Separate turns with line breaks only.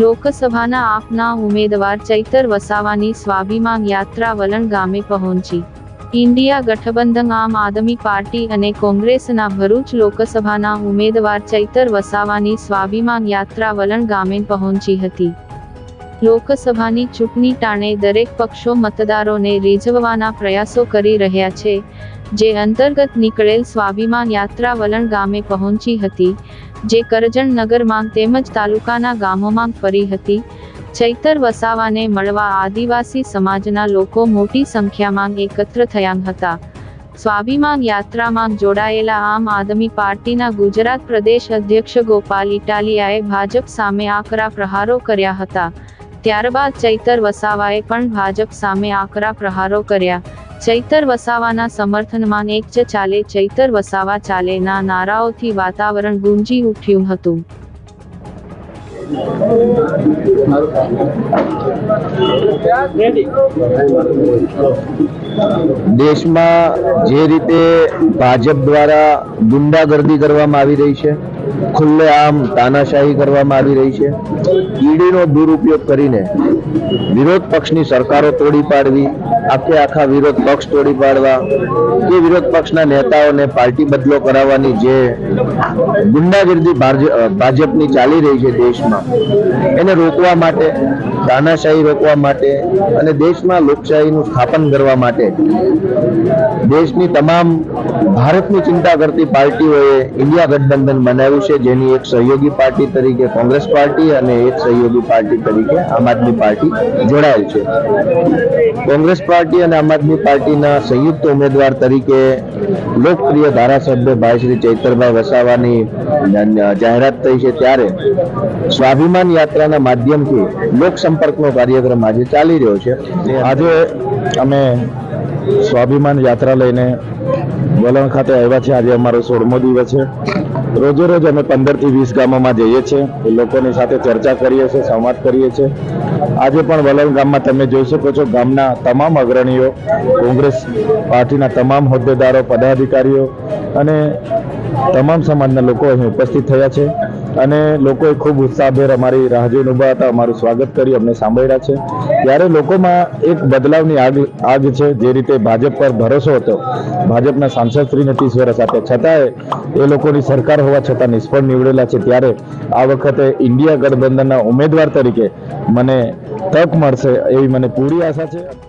લોકસભાના આપના ઉમેદવાર ચૈતર વસાવાની સ્વાભિમાન યાત્રા વલણ ગામે પહોંચી. ઇન્ડિયા ગઠબંધન, આમ આદમી પાર્ટી અને કોંગ્રેસના ભરૂચ લોકસભાના ઉમેદવાર ચૈતર વસાવાની સ્વાભિમાન યાત્રા વલણ ગામે પહોંચી હતી. લોકસભાની ચૂંટણી ટાણે દરેક પક્ષો મતદારોને રીઝવવાના પ્રયાસો કરી રહ્યા છે. જે અંતર્ગત નીકળેલ સ્વાભિમાન યાત્રા વલણ ગામે પહોંચી હતી, જે કરજણ નગરમાં તેમજ તાલુકાના ગામોમાં ફરી હતી. ચૈતર વસાવાને મળવા આદિવાસી સમાજના લોકો મોટી સંખ્યામાં એકત્ર થયા હતા. સ્વાભિમાન યાત્રામાં જોડાયેલા આમ આદમી પાર્ટીના ગુજરાત પ્રદેશ અધ્યક્ષ ગોપાલ ઇટાલિયાએ ભાજપ સામે આકરા પ્રહારો કર્યા હતા. ત્યારબાદ ચૈતર વસાવાએ પણ ભાજપ સામે આકરા પ્રહારો કર્યા. ચૈતર વસાવાના સમર્થનમાં એક જ ચાલે, ચૈતર વસાવા ચાલે. ના નારાઓથી વાતાવરણ ગુંજી ઉઠ્યું હતું.
દેશમાં જે રીતે ભાજપ દ્વારા ગુંડાગર્દી કરવામાં આવી રહી છે, ખુલ્લેઆમ તાનાશાહી કરવામાં આવી રહી છે, ઈડીનો દુરુપયોગ કરીને વિરોધ પક્ષની સરકારો તોડી પાડવી, આખે આખા વિરોધ પક્ષ તોડી પાડવા કે વિરોધ પક્ષના નેતાઓને પાર્ટી બદલો કરાવવાની જે ગુંડાગીરી ભાજપની ચાલી રહી છે દેશમાં, એને રોકવા માટે તાનાશાહી રોકવા માટે અને દેશમાં લોકશાહીનું સ્થાપન કરવા માટે દેશની તમામ ભારતની ચિંતા કરતી પાર્ટીઓએ ઇન્ડિયા ગઠબંધન બનાવ્યું છે, જેની એક સહયોગી પાર્ટી તરીકે કોંગ્રેસ પાર્ટી અને એક સહયોગી પાર્ટી તરીકે આમ આદમી પાર્ટી જોડાયેલ છે. કોંગ્રેસ પાર્ટી અને આમ આદમી પાર્ટીના સંયુક્ત ઉમેદવાર તરીકે લોકપ્રિય ધારાસભ્ય ભાઈ શ્રી ચૈતરભાઈ વસાવાની જાહેરાત થઈ છે ત્યારે સ્વાભિમાન યાત્રાના માધ્યમથી લોકસંપર્કનો કાર્યક્રમ આજે ચાલી રહ્યો છે. આજે અમે સ્વાભિમાન યાત્રા લઈને વલણ ખાતે આવ્યા છે આજે અમારો સોળમો દિવસ છે. રોજે રોજ અમે પંદરથી વીસ ગામોમાં જઈએ છીએ. એ લોકોની સાથે ચર્ચા કરીએ છીએ, સંવાદ કરીએ છીએ. આજે પણ વલણ ગામમાં તમે જોઈ શકો છો, ગામના તમામ અગ્રણીઓ, કોંગ્રેસ પાર્ટીના તમામ હોદ્દેદારો, પદાધિકારીઓ અને તમામ સમાજના લોકો અહીં ઉપસ્થિત થયા છે અને લોકોએ ખૂબ ઉત્સાહભેર અમારી રાહ જોઈને ઊભા હતા, અમારું સ્વાગત કરી, અમને સાંભળ્યા છે. ત્યારે લોકોમાં એક બદલાવની આગ આગ છે જે રીતે ભાજપ પર ભરોસો હતો. ભાજપના સાંસદ શ્રી ત્રીસ વર્ષ આપ્યા. છતાંય એ લોકોની સરકાર હોવા છતાં નિષ્ફળ નીવડેલા છે. ત્યારે આ વખતે ઇન્ડિયા ગઠબંધનના ઉમેદવાર તરીકે મને તક મળશે એવી મને પૂરી આશા છે.